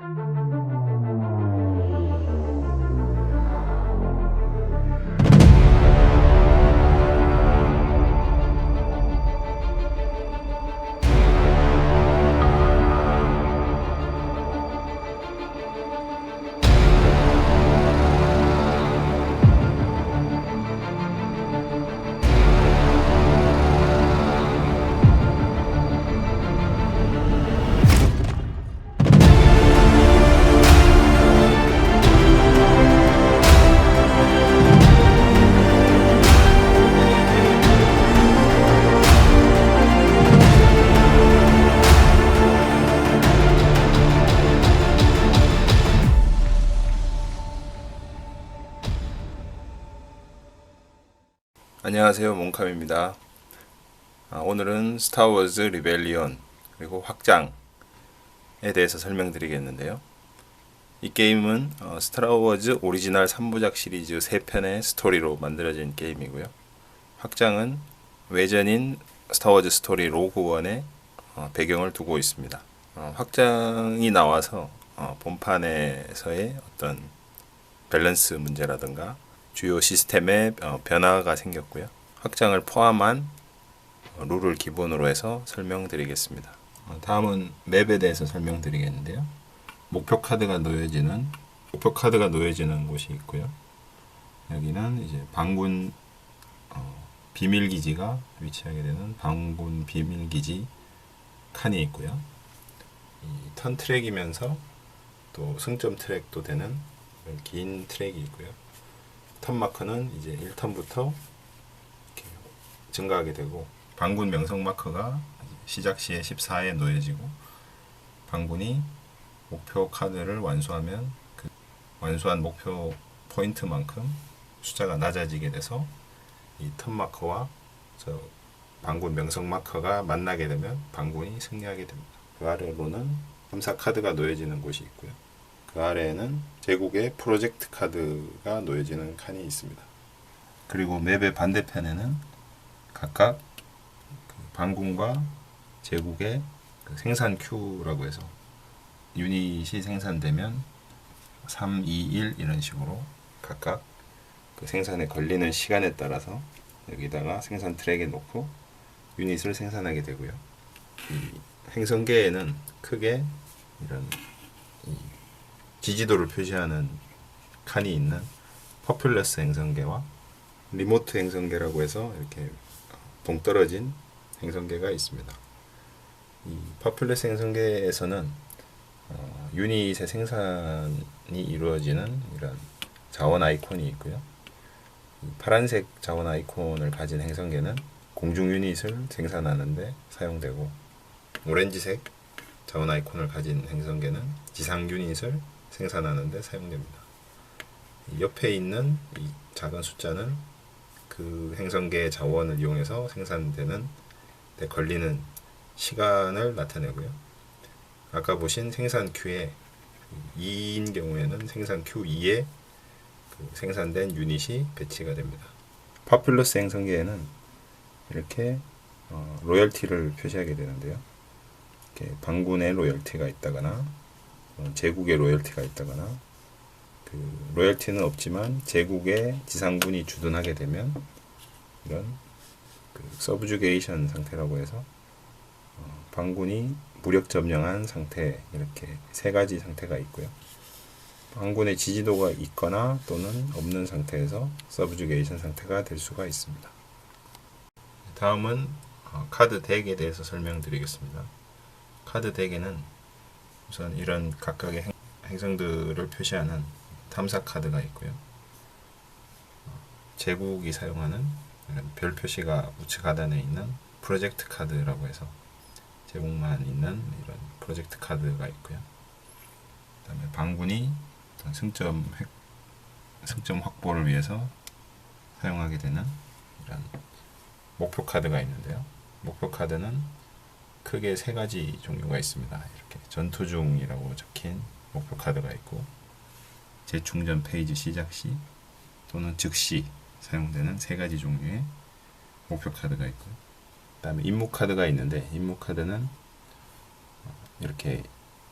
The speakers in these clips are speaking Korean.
Bye. 안녕하세요 몽캄입니다. 아, 오늘은 스타워즈 리벨리온 그리고 확장에 대해서 설명드리겠는데요. 이 게임은 어, 스타워즈 오리지널 3부작 시리즈 3편의 스토리로 만들어진 게임이고요. 확장은 외전인 스타워즈 스토리 로그원의 어, 배경을 두고 있습니다. 어, 확장이 나와서 어, 본판에서의 어떤 밸런스 문제라든가 주요 시스템에 어, 변화가 생겼고요. 확장을 포함한 어, 룰을 기본으로 해서 설명드리겠습니다. 어, 다음은 맵에 대해서 설명드리겠는데요. 목표 카드가 놓여지는 목표 카드가 놓여지는 곳이 있고요. 여기는 이제 방군 어, 비밀 기지가 위치하게 되는 방군 비밀 기지 칸이 있고요. 이턴 트랙이면서 또 승점 트랙도 되는 긴 트랙이 있고요. 턴 마크는 이제 1턴부터 이렇게 증가하게 되고 방군 명성 마크가 시작 시에 14에 놓여지고 방군이 목표 카드를 완수하면 그 완수한 목표 포인트만큼 숫자가 낮아지게 돼서 이 턴 마커와 저 방군 명성 마커가 만나게 되면 방군이 승리하게 됩니다. 그 아래로는 함사 카드가 놓여지는 곳이 있고요. 그 아래에는 제국의 프로젝트 카드가 놓여지는 칸이 있습니다. 그리고 맵의 반대편에는 각각 그 방군과 제국의 그 생산 큐라고 해서 유닛이 생산되면 3, 2, 1 이런 식으로 각각 그 생산에 걸리는 시간에 따라서 여기다가 생산 트랙에 놓고 유닛을 생산하게 되고요. 이 행성계에는 크게 이런 이 지지도를 표시하는 칸이 있는 퍼퓰러스 행성계와 리모트 행성계라고 해서 이렇게 동떨어진 행성계가 있습니다. 이 퍼퓰러스 행성계에서는 어, 유닛의 생산이 이루어지는 이런 자원 아이콘이 있고요. 이 파란색 자원 아이콘을 가진 행성계는 공중 유닛을 생산하는데 사용되고 오렌지색 자원 아이콘을 가진 행성계는 지상 유닛을 생산하는데 사용됩니다. 옆에 있는 이 작은 숫자는 그 행성계의 자원을 이용해서 생산되는 데 걸리는 시간을 나타내고요. 아까 보신 생산 큐에 2인 경우에는 생산 큐 2에 그 생산된 유닛이 배치가 됩니다. 파퓰러스 행성계에는 이렇게 어, 로열티를 표시하게 되는데요. 이렇게 방군의 로열티가 있다거나 어, 제국의 로열티가 있다거나 그 로열티는 없지만 제국의 지상군이 주둔하게 되면 이런 그 서브주게이션 상태라고 해서 어, 방군이 무력 점령한 상태 이렇게 세 가지 상태가 있고요. 방군의 지지도가 있거나 또는 없는 상태에서 서브주게이션 상태가 될 수가 있습니다. 다음은 어, 카드 덱에 대해서 설명드리겠습니다. 카드 덱에는 우선 이런 각각의 행, 행성들을 표시하는 탐사 카드가 있고요. 제국이 사용하는 별 표시가 우측 하단에 있는 프로젝트 카드라고 해서 제국만 있는 이런 프로젝트 카드가 있고요. 그다음에 방군이 승점 획, 승점 확보를 위해서 사용하게 되는 이런 목표 카드가 있는데요. 목표 카드는 크게 세 가지 종류가 있습니다. 이렇게 전투 중이라고 적힌 목표 카드가 있고 재충전 페이지 시작 시 또는 즉시 사용되는 세 가지 종류의 목표 카드가 있고요. 그다음에 임무 카드가 있는데 임무 카드는 이렇게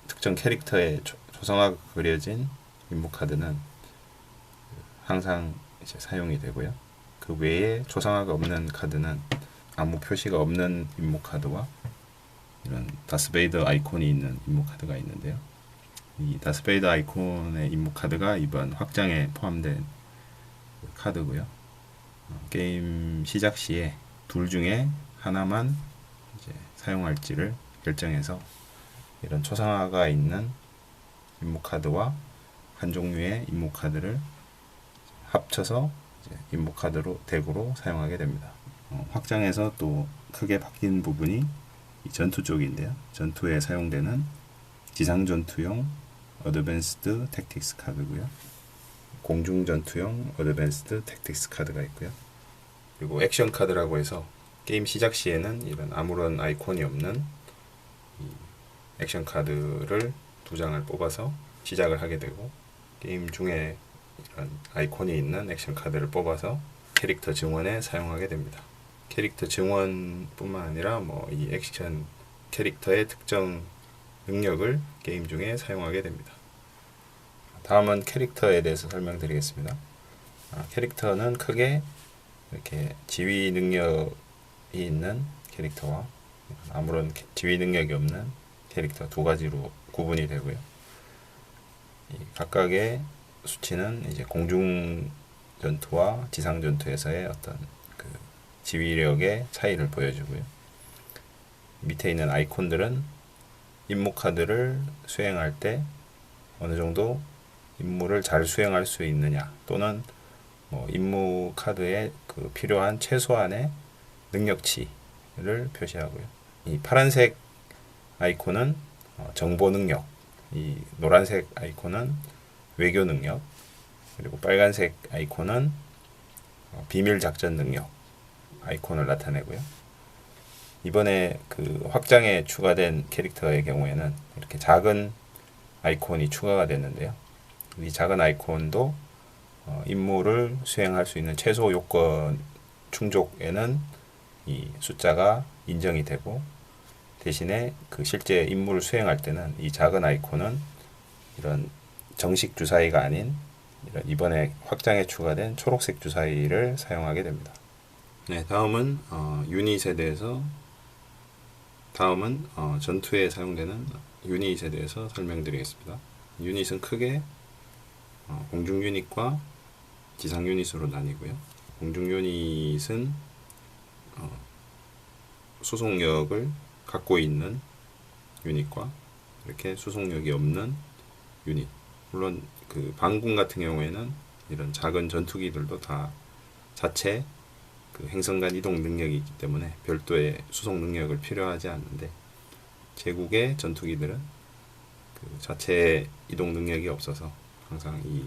특정 캐릭터의 초상화가 그려진 임무 카드는 항상 이제 사용이 되고요. 그 외에 초상화가 없는 카드는 아무 표시가 없는 임무 카드와 이런 다스베이더 아이콘이 있는 임무 카드가 있는데요. 이 다스베이더 아이콘의 임무 카드가 이번 확장에 포함된 카드고요. 어, 게임 시작 시에 둘 중에 하나만 이제 사용할지를 결정해서 이런 초상화가 있는 임무 카드와 한 종류의 임무 카드를 합쳐서 임무 카드로 덱으로 사용하게 됩니다. 어, 확장에서 또 크게 바뀐 부분이 이 전투 쪽인데요. 전투에 사용되는 지상 전투용 어드밴스드 택틱스 카드고요. 공중 전투용 어드밴스드 택틱스 카드가 있고요. 그리고 액션 카드라고 해서 게임 시작 시에는 이런 아무런 아이콘이 없는 이 액션 카드를 두 장을 뽑아서 시작을 하게 되고 게임 중에 이런 아이콘이 있는 액션 카드를 뽑아서 캐릭터 증원에 사용하게 됩니다. 캐릭터 증원뿐만 아니라 뭐 이 액션 캐릭터의 특정 능력을 게임 중에 사용하게 됩니다. 다음은 캐릭터에 대해서 설명드리겠습니다. 아, 캐릭터는 크게 이렇게 지휘 능력이 있는 캐릭터와 아무런 캐- 지휘 능력이 없는 캐릭터 두 가지로 구분이 되고요. 이 각각의 수치는 이제 공중 전투와 지상 전투에서의 어떤 그 지휘력의 차이를 보여주고요. 밑에 있는 아이콘들은 임무 카드를 수행할 때 어느 정도 임무를 잘 수행할 수 있느냐 또는 뭐 임무 카드에 그 필요한 최소한의 능력치를 표시하고요. 이 파란색 아이콘은 어, 정보 능력, 이 노란색 아이콘은 외교 능력, 그리고 빨간색 아이콘은 어, 비밀 작전 능력 아이콘을 나타내고요. 이번에 그 확장에 추가된 캐릭터의 경우에는 이렇게 작은 아이콘이 추가가 됐는데요. 이 작은 아이콘도 어, 임무를 수행할 수 있는 최소 요건 충족에는 이 숫자가 인정이 되고 대신에 그 실제 임무를 수행할 때는 이 작은 아이콘은 이런 정식 주사위가 아닌 이런 이번에 확장에 추가된 초록색 주사위를 사용하게 됩니다. 네, 다음은 어, 유닛에 대해서 다음은 어, 전투에 사용되는 유닛에 대해서 설명드리겠습니다. 유닛은 크게 어, 공중 유닛과 지상 유닛으로 나뉘고요. 공중 유닛은 어, 수송력을 갖고 있는 유닛과 이렇게 수송력이 없는 유닛. 물론 그 반군 같은 경우에는 이런 작은 전투기들도 다 자체 그 행성 간 이동 능력이 있기 때문에 별도의 수송 능력을 필요하지 않는데 제국의 전투기들은 그 자체 이동 능력이 없어서 항상 이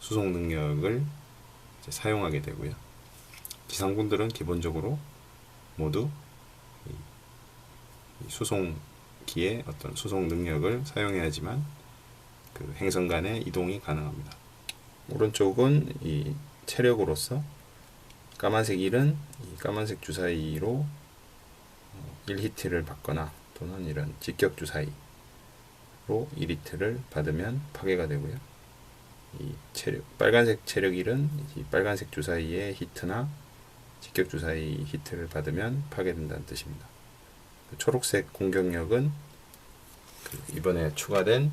수송 능력을 사용하게 되고요. 지상군들은 기본적으로 모두 수송기의 어떤 수송 능력을 사용해야지만 그 행성 간의 이동이 가능합니다. 오른쪽은 이 체력으로서 까만색 1은 이 까만색 주사위로 1히트를 받거나 또는 이런 직격 주사위로 1히트를 받으면 파괴가 되고요. 이 체력 빨간색 체력 1은 이 빨간색 주사위의 히트나 직격 주사위 히트를 받으면 파괴된다는 뜻입니다. 그 초록색 공격력은 그 이번에 추가된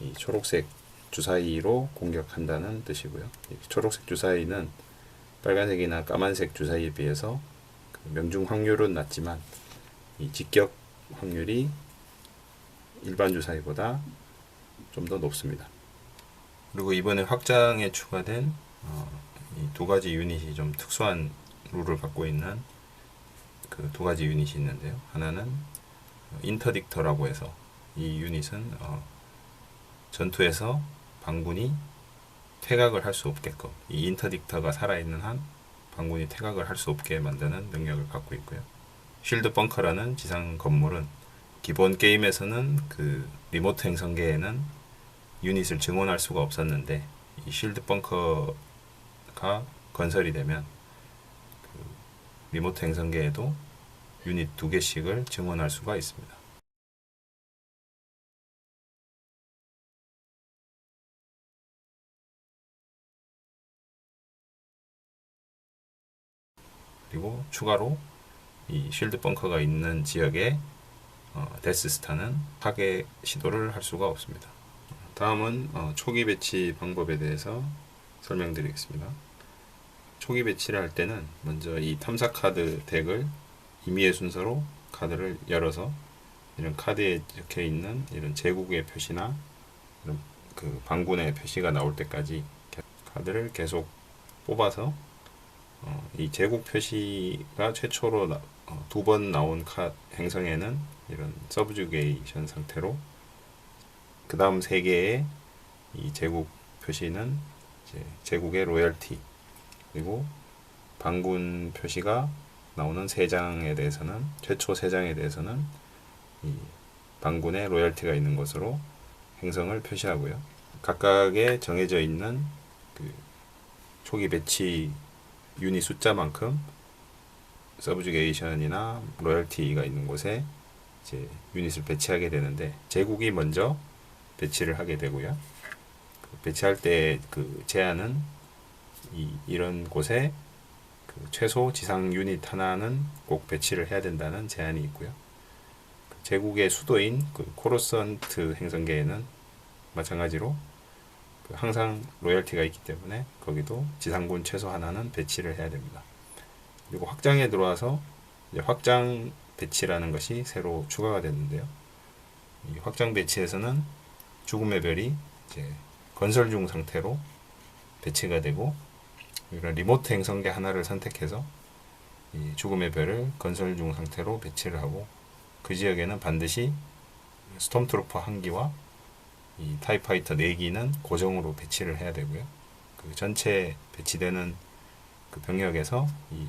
이 초록색 주사위로 공격한다는 뜻이고요. 이 초록색 주사위는 빨간색이나 까만색 주사위에 비해서 그 명중 확률은 낮지만 이 직격 확률이 일반 주사위보다 좀 더 높습니다. 그리고 이번에 확장에 추가된 어, 이두 가지 유닛이 좀 특수한 룰을 갖고 있는 그 두 가지 유닛이 있는데요. 하나는 인터딕터라고 해서 이 유닛은 어, 전투에서 반군이 퇴각을 할 수 없게끔 이 인터딕터가 살아있는 한 반군이 퇴각을 할 수 없게 만드는 능력을 갖고 있고요. 쉴드 벙커라는 지상 건물은 기본 게임에서는 그 리모트 행성계에는 유닛을 증원할 수가 없었는데 이 쉴드 벙커가 건설이 되면 그 리모트 행성계에도 유닛 두 개씩을 증원할 수가 있습니다. 그리고 추가로 이 쉴드 벙커가 있는 지역에 어, 데스스타는 파괴 시도를 할 수가 없습니다. 다음은 어, 초기 배치 방법에 대해서 설명드리겠습니다. 초기 배치를 할 때는 먼저 이 탐사 카드 덱을 임의의 순서로 카드를 열어서 이런 카드에 적혀 있는 이런 제국의 표시나 이런 그 방군의 표시가 나올 때까지 카드를 계속 뽑아서 어, 이 제국 표시가 최초로 어, 두번 나온 카 행성에는 이런 서브주게이션 상태로 그 다음 세 개의 이 제국 표시는 제국의 로열티 그리고 반군 표시가 나오는 세 장에 대해서는 최초 세 장에 대해서는 이 반군의 로열티가 있는 것으로 행성을 표시하고요. 각각에 정해져 있는 그 초기 배치 유닛 숫자만큼 서브주게이션이나 로열티가 있는 곳에 이제 유닛을 배치하게 되는데 제국이 먼저 배치를 하게 되고요. 그 배치할 때 그 제한은 이, 이런 곳에 그 최소 지상 유닛 하나는 꼭 배치를 해야 된다는 제한이 있고요. 그 제국의 수도인 그 코로선트 행성계에는 마찬가지로 그 항상 로열티가 있기 때문에 거기도 지상군 최소 하나는 배치를 해야 됩니다. 그리고 확장에 들어와서 확장 배치라는 것이 새로 추가가 됐는데요. 이 확장 배치에서는 죽음의 별이 이제 건설 중 상태로 배치가 되고 이런 리모트 행성계 하나를 선택해서 이 죽음의 별을 건설 중 상태로 배치를 하고 그 지역에는 반드시 스톰트로퍼 한 기와 이 타이파이터 4기는 고정으로 배치를 해야 되고요. 그 전체 배치되는 그 병력에서 이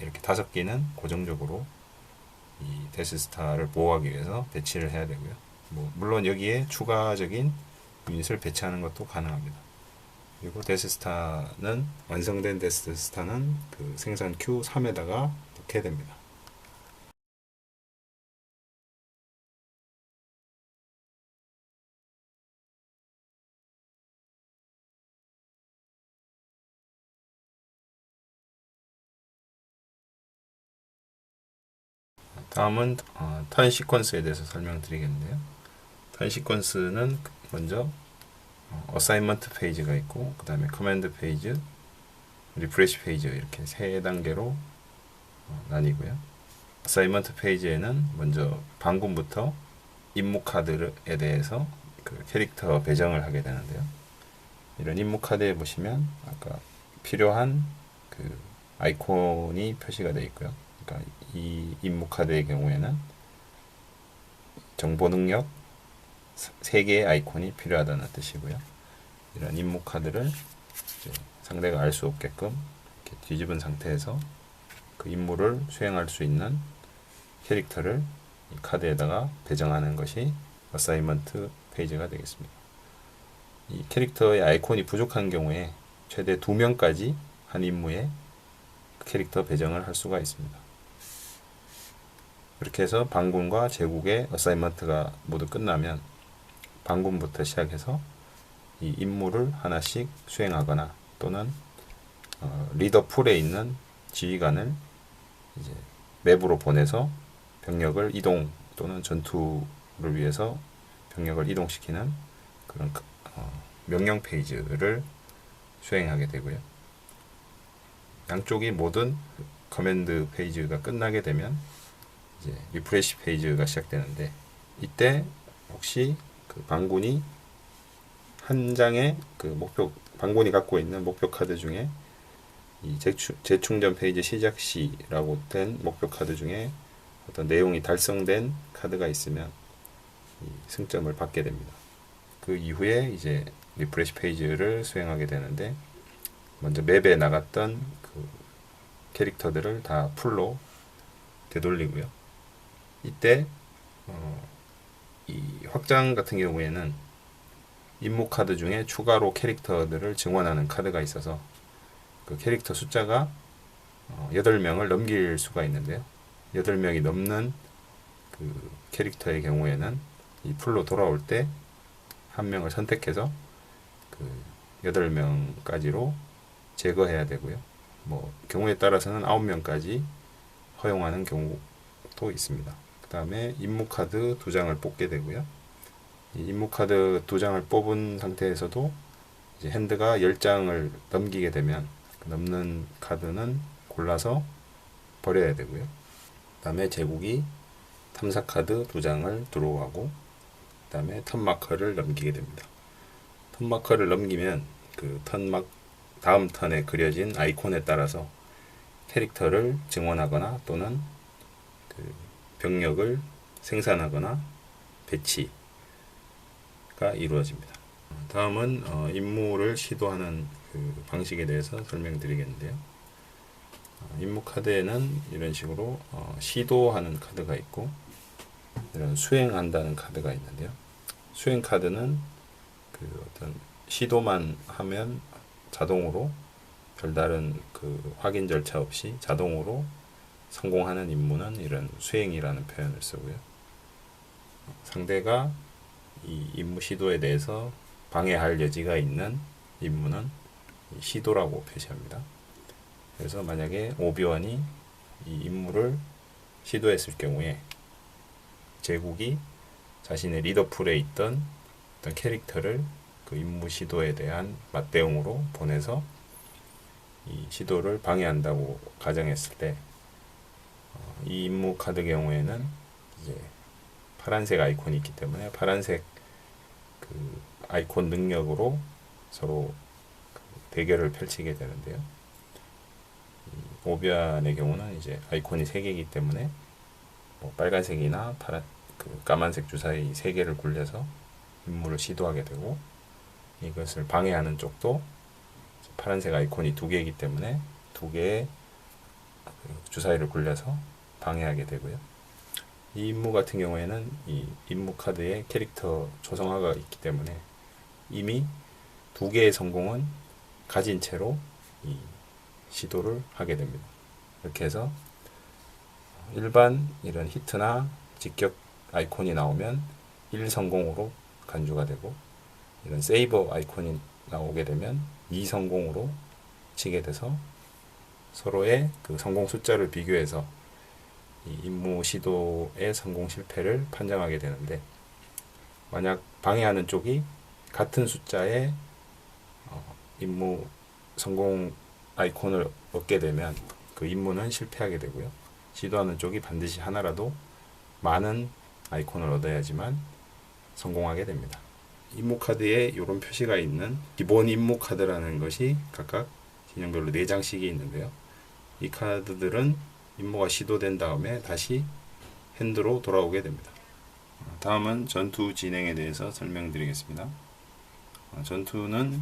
이렇게 다섯 개는 고정적으로 이 데스스타를 보호하기 위해서 배치를 해야 되고요. 뭐 물론 여기에 추가적인 유닛을 배치하는 것도 가능합니다. 그리고 데스스타는 완성된 데스스타는 그 생산 Q3에다가 넣게 됩니다. 다음은 어, 턴 시퀀스에 대해서 설명드리겠는데요. 턴 시퀀스는 먼저 어, 어사이먼트 페이지가 있고 그 다음에 커맨드 페이지, 리프레시 페이지 이렇게 세 단계로 어, 나뉘고요. 어사이먼트 페이지에는 먼저 방금부터 임무 카드에 대해서 그 캐릭터 배정을 하게 되는데요. 이런 임무 카드에 보시면 아까 필요한 그 아이콘이 표시가 되어 있고요. 그러니까 이 임무 카드의 경우에는 정보 능력 3개의 아이콘이 필요하다는 뜻이고요. 이런 임무 카드를 상대가 알 수 없게끔 뒤집은 상태에서 그 임무를 수행할 수 있는 캐릭터를 이 카드에다가 배정하는 것이 어사이먼트 페이지가 되겠습니다. 이 캐릭터의 아이콘이 부족한 경우에 최대 2명까지 한 임무에 캐릭터 배정을 할 수가 있습니다. 그렇게 해서 반군과 제국의 어사이먼트가 모두 끝나면 반군부터 시작해서 이 임무를 하나씩 수행하거나 또는 어, 리더 풀에 있는 지휘관을 이제 맵으로 보내서 병력을 이동 또는 전투를 위해서 병력을 이동시키는 그런 어, 명령 페이지를 수행하게 되고요. 양쪽이 모든 커맨드 페이지가 끝나게 되면 이제 리프레시 페이지가 시작되는데 이때 혹시 그 방군이 한 장의 그 목표 방군이 갖고 있는 목표 카드 중에 이 재충, 재충 전 페이지 시작 시라고 된 목표 카드 중에 어떤 내용이 달성된 카드가 있으면 승점을 받게 됩니다. 그 이후에 이제 리프레시 페이지를 수행하게 되는데 먼저 맵에 나갔던 그 캐릭터들을 다 풀로 되돌리고요. 이때 어, 이 확장 같은 경우에는 임무 카드 중에 추가로 캐릭터들을 증원하는 카드가 있어서 그 캐릭터 숫자가 어, 8명을 넘길 수가 있는데요. 8명이 넘는 그 캐릭터의 경우에는 이 풀로 돌아올 때 한 명을 선택해서 그 8명까지로 제거해야 되고요. 뭐 경우에 따라서는 9명까지 허용하는 경우도 있습니다. 그 다음에 임무 카드 두 장을 뽑게 되고요. 이 임무 카드 두 장을 뽑은 상태에서도 이제 핸드가 10장을 넘기게 되면 그 넘는 카드는 골라서 버려야 되고요. 그 다음에 제국이 탐사 카드 두 장을 드로우하고 그 다음에 턴 마커를 넘기게 됩니다. 턴 마커를 넘기면 그 턴 막 다음 턴에 그려진 아이콘에 따라서 캐릭터를 증원하거나 또는 그 병력을 생산하거나 배치가 이루어집니다. 다음은 어, 임무를 시도하는 그 방식에 대해서 설명드리겠는데요. 어, 임무 카드에는 이런 식으로 어, 시도하는 카드가 있고 이런 수행한다는 카드가 있는데요. 수행 카드는 그 어떤 시도만 하면 자동으로 별다른 그 확인 절차 없이 자동으로 성공하는 임무는 이런 수행이라는 표현을 쓰고요. 상대가 이 임무 시도에 대해서 방해할 여지가 있는 임무는 시도라고 표시합니다. 그래서 만약에 오비원이 이 임무를 시도했을 경우에 제국이 자신의 리더풀에 있던 어떤 캐릭터를 그 임무 시도에 대한 맞대응으로 보내서 이 시도를 방해한다고 가정했을 때, 어, 이 임무 카드 경우에는 이제 파란색 아이콘이 있기 때문에 파란색 그 아이콘 능력으로 서로 그 대결을 펼치게 되는데요. 이 오비안의 경우는 이제 아이콘이 세 개이기 때문에 뭐 빨간색이나 파란 그 까만색 주사위 세 개를 굴려서 임무를 시도하게 되고 이것을 방해하는 쪽도 파란색 아이콘이 두 개이기 때문에 두 개의 그 주사위를 굴려서 방해하게 되고요. 이 임무 같은 경우에는 이 임무 카드에 캐릭터 조성화가 있기 때문에 이미 두 개의 성공은 가진 채로 이 시도를 하게 됩니다. 이렇게 해서 일반 이런 히트나 직격 아이콘이 나오면 1성공으로 간주가 되고 이런 세이버 아이콘이 나오게 되면 2성공으로 치게 돼서 서로의 그 성공 숫자를 비교해서 이 임무 시도의 성공 실패를 판정하게 되는데 만약 방해하는 쪽이 같은 숫자의 어, 임무 성공 아이콘을 얻게 되면 그 임무는 실패하게 되고요. 시도하는 쪽이 반드시 하나라도 많은 아이콘을 얻어야지만 성공하게 됩니다. 임무 카드에 이런 표시가 있는 기본 임무 카드라는 것이 각각 진영별로 4장씩이 있는데요. 이 카드들은 임무가 시도된 다음에 다시 핸드로 돌아오게 됩니다. 다음은 전투 진행에 대해서 설명드리겠습니다. 어, 전투는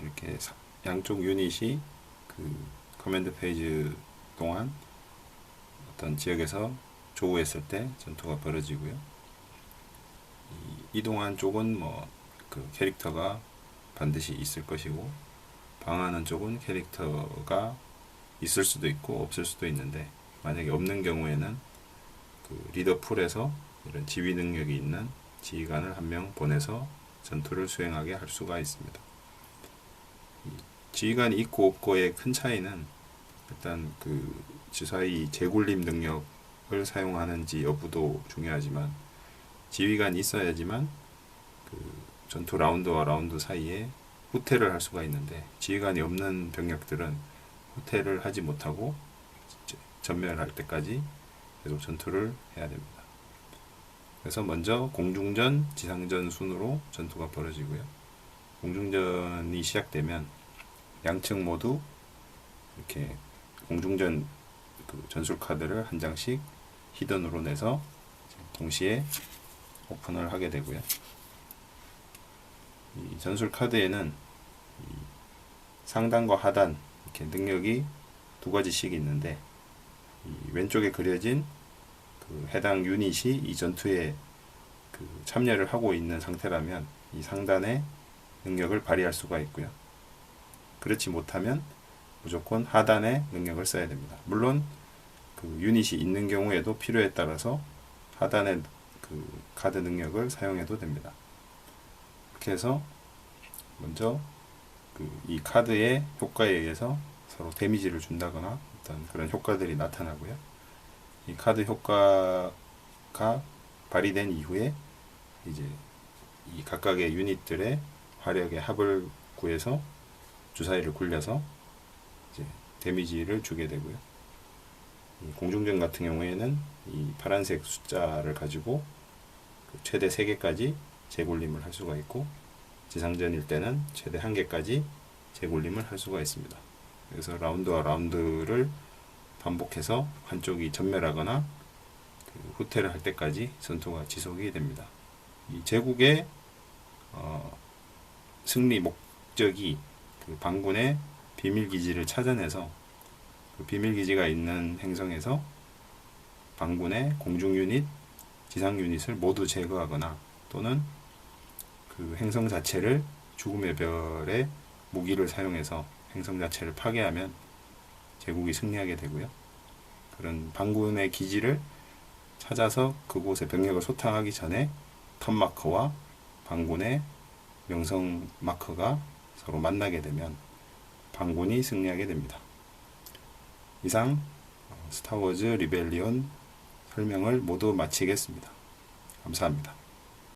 이렇게 양쪽 유닛이 그 커맨드 페이지 동안 어떤 지역에서 조우했을 때 전투가 벌어지고요. 이동한 쪽은 뭐 그 캐릭터가 반드시 있을 것이고 방하는 쪽은 캐릭터가 있을 수도 있고 없을 수도 있는데 만약에 없는 경우에는 그 리더 풀에서 이런 지휘 능력이 있는 지휘관을 한 명 보내서 전투를 수행하게 할 수가 있습니다. 지휘관이 있고 없고의 큰 차이는 일단 그 주사위 재굴림 능력을 사용하는지 여부도 중요하지만 지휘관이 있어야지만 그 전투 라운드와 라운드 사이에 후퇴를 할 수가 있는데 지휘관이 없는 병력들은 후퇴를 하지 못하고 전멸할 때까지 계속 전투를 해야 됩니다. 그래서 먼저 공중전, 지상전 순으로 전투가 벌어지고요. 공중전이 시작되면 양측 모두 이렇게 공중전 그 전술 카드를 한 장씩 히든으로 내서 동시에 오픈을 하게 되고요. 이 전술 카드에는 이 상단과 하단 이렇게 능력이 두 가지씩 있는데 왼쪽에 그려진 그 해당 유닛이 이 전투에 그 참여를 하고 있는 상태라면 이 상단의 능력을 발휘할 수가 있고요. 그렇지 못하면 무조건 하단의 능력을 써야 됩니다. 물론 그 유닛이 있는 경우에도 필요에 따라서 하단의 그 카드 능력을 사용해도 됩니다. 이렇게 해서 먼저 그 이 카드의 효과에 의해서 서로 데미지를 준다거나 어떤 그런 효과들이 나타나고요. 이 카드 효과가 발휘된 이후에 이제 이 각각의 유닛들의 화력의 합을 구해서 주사위를 굴려서 이제 데미지를 주게 되고요. 이 공중전 같은 경우에는 이 파란색 숫자를 가지고 그 최대 3개까지 재굴림을 할 수가 있고 지상전일 때는 최대 1개까지 재굴림을 할 수가 있습니다. 그래서 라운드와 라운드를 반복해서 한쪽이 전멸하거나 그 후퇴를 할 때까지 전투가 지속이 됩니다. 이 제국의 어, 승리 목적이 그 반군의 비밀 기지를 찾아내서 그 비밀 기지가 있는 행성에서 반군의 공중 유닛, 지상 유닛을 모두 제거하거나 또는 그 행성 자체를 죽음의 별의 무기를 사용해서 행성 자체를 파괴하면 제국이 승리하게 되고요. 그런 반군의 기지를 찾아서 그곳에 병력을 소탕하기 전에 턴마커와 반군의 명성 마커가 서로 만나게 되면 반군이 승리하게 됩니다. 이상 어, 스타워즈 리벨리온 설명을 모두 마치겠습니다. 감사합니다.